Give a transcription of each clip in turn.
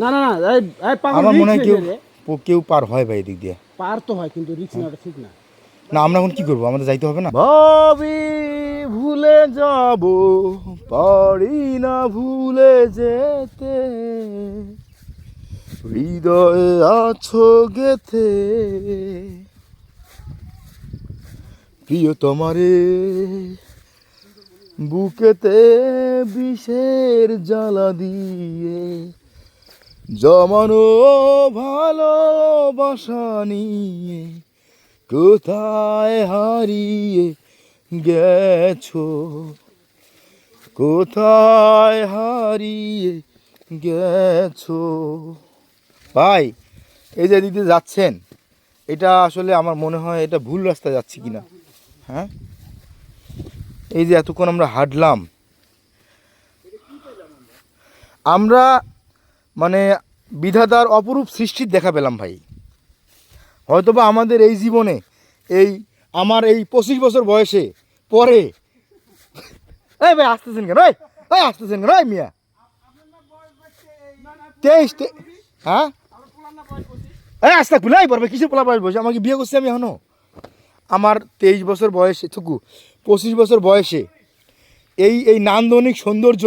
না না না আমার মনে হয় কেউ কেউ পার হয় ভাই এদিক দিয়ে। পার তো হয় কিন্তু রিক্স নেওয়াটা ঠিক না। না আমরা এখন কি করব? আমাদের যাইতে হবে না? ভাবি ভুলে যাব পারি না ভুলে যেতে। হৃদয়ে আছো গেথে প্রিয় তোমারে বুকেতে বিষের জ্বালা দিয়ে জমানো ভালোবাসা নিয়ে কোথায় হারিয়ে গেছো? কোথায় হারিয়ে গেছো? ভাই, এই যে দিতে যাচ্ছেন, এটা আসলে আমার মনে হয় এটা ভুল রাস্তায় যাচ্ছি কিনা? হ্যাঁ? এই যে এতক্ষণ আমরা হাঁটলাম, আমরা মানে বিধাতার অপরূপ সৃষ্টির দেখা পেলাম ভাই। হয়তোবা আমাদের এই জীবনে এই আমার এই পঁচিশ বছর বয়সে পরে এই ভাই আসতেছেন কেন? এই এই আসতেছেন কেন? মিয়া। তেইশ হ্যাঁ? এই আসতে খুলে পারবে কিসের পোলা বয়স বসে আমাকে বিয়ে করছি আমি এখনও। আমার তেইশ বছর বয়সে, থুকু, পঁচিশ বছর বয়সে এই এই নান্দনিক সৌন্দর্য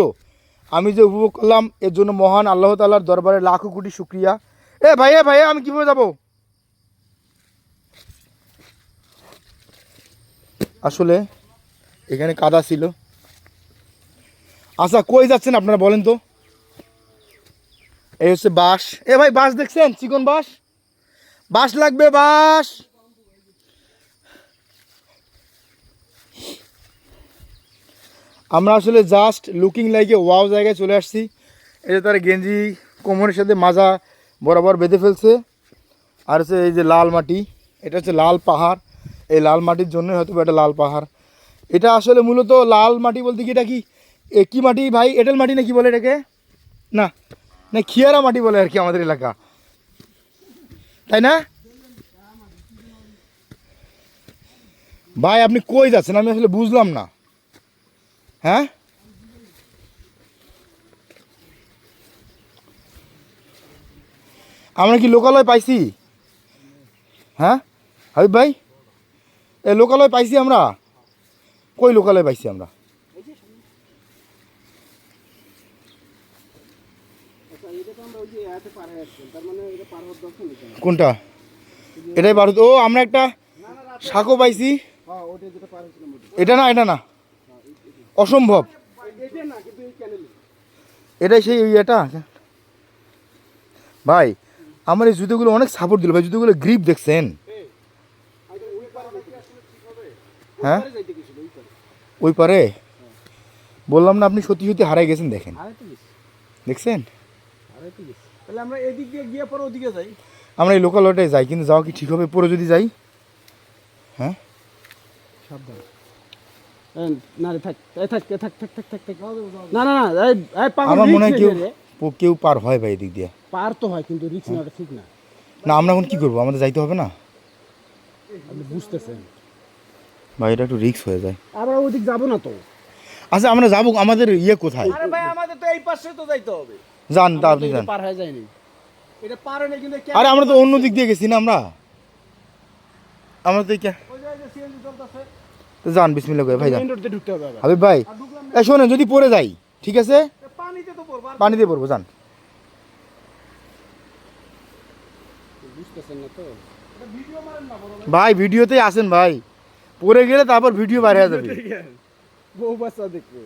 আমি যে উপভোগ করলাম, এর জন্য মহান আল্লাহ তালার দরবারে লাখো কোটি শুক্রিয়া। এ ভাই এ ভাই আমি কীভাবে যাব? আসলে এখানে কাদা ছিল। আচ্ছা কই যাচ্ছেন আপনারা বলেন তো? এই হচ্ছে বাঁশ। এ ভাই, বাঁশ দেখছেন? চিকন বাঁশ? বাঁশ লাগবে, বাঁশ! আমরা আসলে জাস্ট লুকিং লাইকে ওয়াও জায়গায় চলে আসছি। এই যে তার গেঞ্জি কোমরের সাথে মাজা বরাবর বেঁধে ফেলছে। আর হচ্ছে এই যে লাল মাটি, এটা হচ্ছে লাল পাহাড়। এই লাল মাটির জন্যই হয়তো এটা লাল পাহাড়। এটা আসলে মূলত লাল মাটি বলতে কি, এটা কি কি মাটি ভাই? এঁটেল মাটি না কি বলে এটাকে? না না, খিয়ারা মাটি বলে আর কি আমাদের এলাকা। তাই না? ভাই, আপনি কই যাচ্ছেন? আমি আসলে বুঝলাম না। হ্যাঁ? আমরা কি লোকালয় পাইছি? হ্যাঁ? হাবিব ভাই? এ লোকালয় পাইছি আমরা? কই লোকালয় পাইছি আমরা? পার পার? কোনটা? এটাই ভারত ও আমরা একটা শাকও পাইছি। হ্যাঁ পার এটা না এটা না। অসম্ভব। এটাই সেই এটা ভাই আমার এই জুতোগুলো অনেক সাপোর্ট দিল। ভাই জুতোগুলো গ্রিপ দেখছেন? হ্যাঁ? ওই পারে? বললাম না আপনি সত্যি সত্যি হারাই গেছেন দেখেন। দেখছেন? আমরা এদিক দিয়ে গিয়ে পরে ওদিকে যাই। আমরা এই লোকালয়টায় যাই কিন্তু যাওয়া কি ঠিক হবে? পরে যদি যাই? হ্যাঁ? সাবধান। না রে থাক থাক থাক থাক থাক থাক থাক। না না না এই এই পাগল আমার মনে হয় কেউ রে। কেউ পার হয় ভাই এদিক দিয়ে। পার তো হয় কিন্তু রিক্স নেওয়াটা ঠিক না। না আমরা এখন কি করব? আমাদের যাইতে হবে না? আপনি বুঝতেছেন। ভাই এটা একটু রিস্ক হয়ে যায়। আমরা ওদিক যাব না তো। আচ্ছা আমরা যাব আমাদের ইয়ে কোথায়? আরে ভাই আমাদের তো এই পাশে তো যাইতে হবে। যান তা আপনি যান। পার হয়ে যায়নি এটা পারে না কিন্তু আরে আমরা তো অন্য দিক দিয়ে গেছি না আমরা? আমরা তো এই ওই যে সিএনজি চলতেছে। তো যান বিসমিল্লা করে ভাই যান হাবিব ভাই এ শোনেন যদি পড়ে যাই ঠিক আছে? না পানিতে পড়ব যান। না না ভাই। ভিডিওতেই আসেন ভাই। পড়ে গেলে তারপর ভিডিও বাইরে হয়ে যাবে। বউ বাচ্চা দেখবে।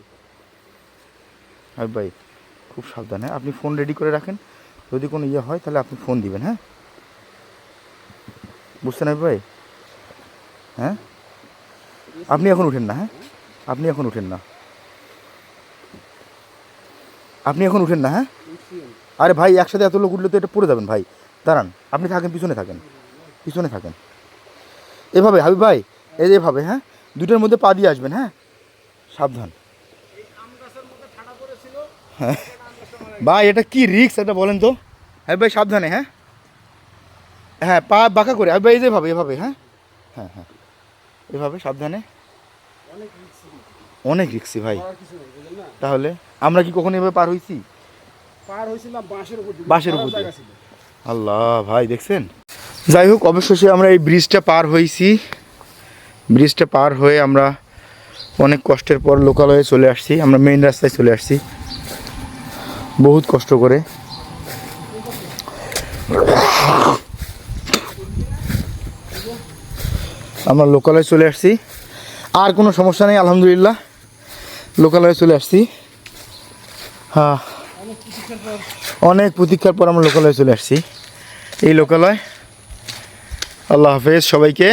হাবিব ভাই খুব সাবধান হ্যাঁ? আপনি ফোন রেডি করে রাখেন। যদি কোনো ইয়ে হয় তাহলে আপনি ফোন দিবেন হ্যাঁ? বুঝছেন হাবিব ভাই? হ্যাঁ? আপনি এখন উঠেন না হ্যাঁ? আপনি এখন উঠেন না। আপনি এখন উঠেন না হ্যাঁ? আরে ভাই, একসাথে এত লোক উঠলে তো এটা পড়ে যাবেন ভাই। দাঁড়ান, আপনি থাকেন, পিছনে থাকেন। পিছনে থাকেন। এভাবে, হাবিব ভাই, এই এভাবে হ্যাঁ? দুটোর মধ্যে পা দিয়ে আসবেন হ্যাঁ? সাবধান। হ্যাঁ। ভাই, এটা কি রিক্স এটা বলেন তো? হ্যাঁ ভাই, সাবধানে হ্যাঁ? হ্যাঁ পা বাঁকা করে, হাবিব ভাই, এই যে এভাবে এভাবে হ্যাঁ? হ্যাঁ হ্যাঁ। এভাবে সাবধানে? অনেক রিক্সি ভাই। তাহলে আমরা কি কখনো এভাবে পার হয়েছি পার বাঁশের উপর দিয়ে। বাঁশের উপর। আল্লাহ ভাই দেখছেন? যাই হোক অবশেষে আমরা এই ব্রিজটা পার হয়েছি ব্রিজটা পার হয়ে আমরা অনেক কষ্টের পর লোকালয়ে চলে আসছি। আমরা মেইন রাস্তায় চলে আসছি। বহুত কষ্ট করে। আমরা লোকালয়ে চলে আসছি। আর কোনো সমস্যা নেই, আলহামদুলিল্লাহ। লোকালয়ে চলে আসছি। হ্যাঁ। অনেক প্রতীক্ষার পর আমরা লোকালয়ে চলে আসছি। এই লোকালয়। আল্লাহ হাফেজ সবাইকে।